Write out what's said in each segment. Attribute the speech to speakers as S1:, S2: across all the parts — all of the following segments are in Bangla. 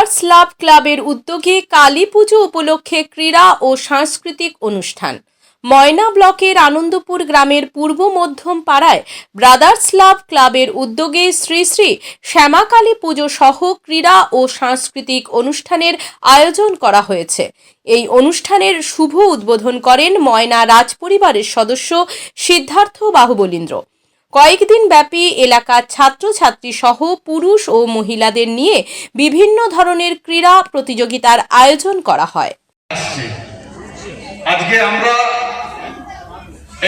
S1: ব্রাদার্স লাভ ক্লাবের উদ্যোগে কালী পুজো উপলক্ষে ক্রীড়া ও সাংস্কৃতিক অনুষ্ঠান। ময়না ব্লকের আনন্দপুর গ্রামের পূর্ব মধ্যম পাড়ায় ব্রাদার্স লাভ ক্লাবের উদ্যোগে শ্রী শ্রী শ্যামাকালী পুজো সহ ক্রীড়া ও সাংস্কৃতিক অনুষ্ঠানের আয়োজন করা হয়েছে। এই অনুষ্ঠানের শুভ উদ্বোধন করেন ময়না রাজপরিবারের সদস্য সিদ্ধার্থ বাহুবলীন্দ্র। কয়েকদিন ব্যাপী এলাকার ছাত্রছাত্রী সহ পুরুষ ও মহিলাদের নিয়ে বিভিন্ন ধরনের ক্রীড়া প্রতিযোগিতার আয়োজন করা হয়।
S2: আজকে আমরা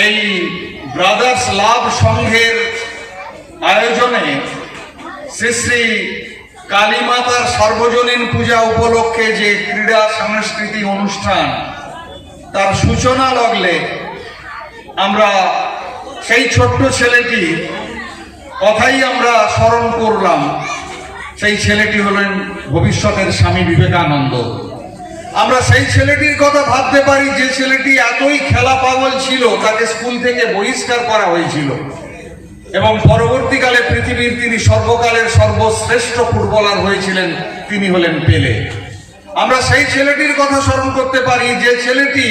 S2: এই ব্রাদার্স লাভ সংঘের আয়োজনে শ্রী শ্রী কালীমাতার সর্বজনীন পূজা উপলক্ষে যে ক্রীড়া সাংস্কৃতিক অনুষ্ঠান, তার সূচনা লগ্নে আমরা সেই ছোট্ট ছেলেটি, কথাই আমরা স্মরণ করলাম, সেই ছেলেটি হলেন ভবিষ্যতের স্বামী বিবেকানন্দ। আমরা সেই ছেলেটির কথা ভাবতে পারি, যে ছেলেটি এতই খেলা পাগল ছিল, তাকে স্কুল থেকে বহিষ্কার করা হয়েছিল। এবং পরবর্তীকালে পৃথিবীর তিনি সর্বকালের সর্বশ্রেষ্ঠ ফুটবলার হয়েছিলেন, তিনি হলেন পেলে। আমরা সেই ছেলেটির কথা স্মরণ করতে পারি, যে ছেলেটি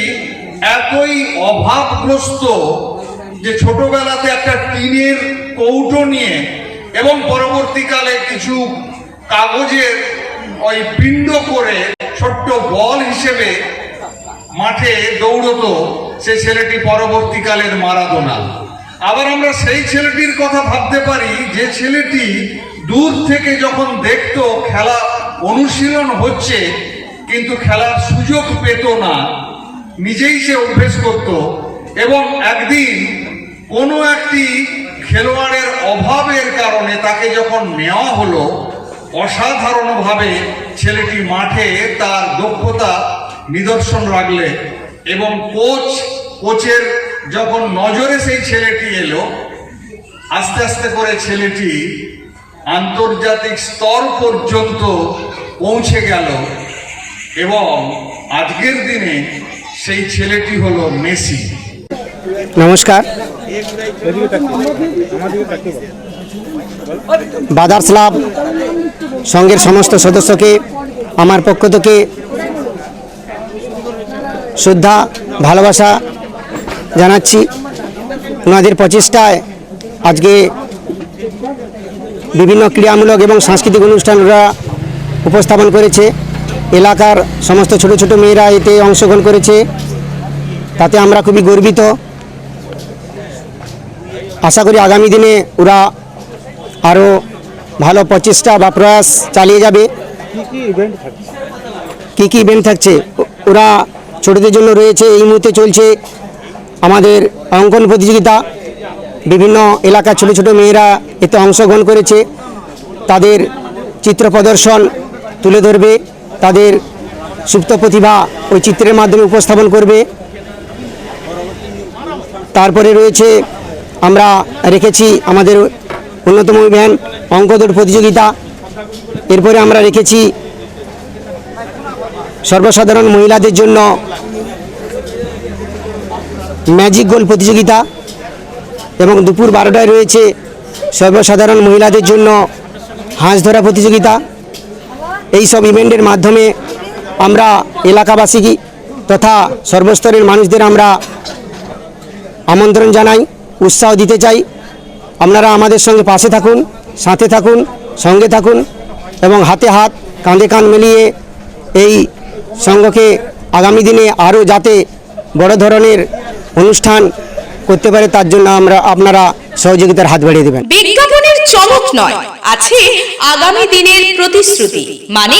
S2: এতই অভাবগ্রস্ত যে ছোটবেলাতে একটা টিনের কৌটো নিয়ে এবং পরবর্তীকালে কিছু কাগজের ওই পিণ্ড করে ছোট্ট বল হিসেবে মাঠে দৌড়তো সে ছেলেটি পরবর্তীকালের মারাদোনা। আবার আমরা সেই ছেলেটির কথা ভাবতে পারি, যে ছেলেটি দূর থেকে যখন দেখতো খেলা অনুশীলন হচ্ছে, কিন্তু খেলার সুযোগ পেত না, নিজেই সে অভ্যেস করত এবং একদিন কোনো একটি খেলোয়াড়ের অভাবের কারণে তাকে যখন নেওয়া হলো, অসাধারণভাবে ছেলেটি মাঠে তার দক্ষতা নিদর্শন রাখলে এবং কোচ, কোচের যখন নজরে সেই ছেলেটি এলো, আস্তে আস্তে করে ছেলেটি আন্তর্জাতিক স্তর পর্যন্ত পৌঁছে গেল এবং আজকের দিনে সেই ছেলেটি হলো মেসি।
S3: নমস্কার। বাদার্স স্লাব সংঘের সমস্ত সদস্যকে, আমার পক্ষ থেকে শ্রদ্ধা, ভালোবাসা জানাচ্ছি। ওনাদের প্রচেষ্টায় আজকে বিভিন্ন ক্রীড়ামূলক এবং সাংস্কৃতিক অনুষ্ঠান ওরা উপস্থাপন করেছে। এলাকার সমস্ত ছোট ছোট মেয়েরা এতে অংশগ্রহণ করেছে। তাতে আমরা খুবই গর্বিত। আশা করি আগামী দিনে ওরা আরও ভালো প্রচেষ্টা বা প্রয়াস চালিয়ে যাবে। কী কী ইভেন্ট থাকছে? ওরা ছোটদের জন্য রয়েছে, এই মুহূর্তে চলছে আমাদের অঙ্কন প্রতিযোগিতা। বিভিন্ন এলাকার ছোট ছোট মেয়েরা এতে অংশগ্রহণ করেছে। তাদের চিত্র প্রদর্শন তুলে ধরবে। তাদের সুপ্ত প্রতিভা ওই চিত্রের মাধ্যমে উপস্থাপন করবে। তারপরে রয়েছে আমরা রেখেছি আমাদের অন্যতম ইভেন্ট অঙ্কদৌড় প্রতিযোগিতা। এরপরে আমরা রেখেছি সর্বসাধারণ মহিলাদের জন্য ম্যাজিক গোল প্রতিযোগিতা এবং দুপুর বারোটায় রয়েছে সর্বসাধারণ মহিলাদের জন্য হাঁস ধরা প্রতিযোগিতা। এই সব ইভেন্টের মাধ্যমে আমরা এলাকাবাসী তথা সর্বস্তরের মানুষদের আমরা আমন্ত্রণ জানাই। উৎসাহ দিতে চাই। আপনারা আমাদের সঙ্গে পাশে থাকুন, সাথে থাকুন, সঙ্গে থাকুন এবং হাতে হাত, কাঁধে কাঁধ মিলিয়ে এই সংঘকে আগামী দিনে আরও যাতে বড় ধরনের অনুষ্ঠান করতে পারে, তার জন্য আমরা, আপনারা সহযোগিতার হাত বাড়িয়ে দেবেন।
S1: বিজ্ঞাপনের চমক নয়, আছে আগামী দিনের প্রতিশ্রুতি মানে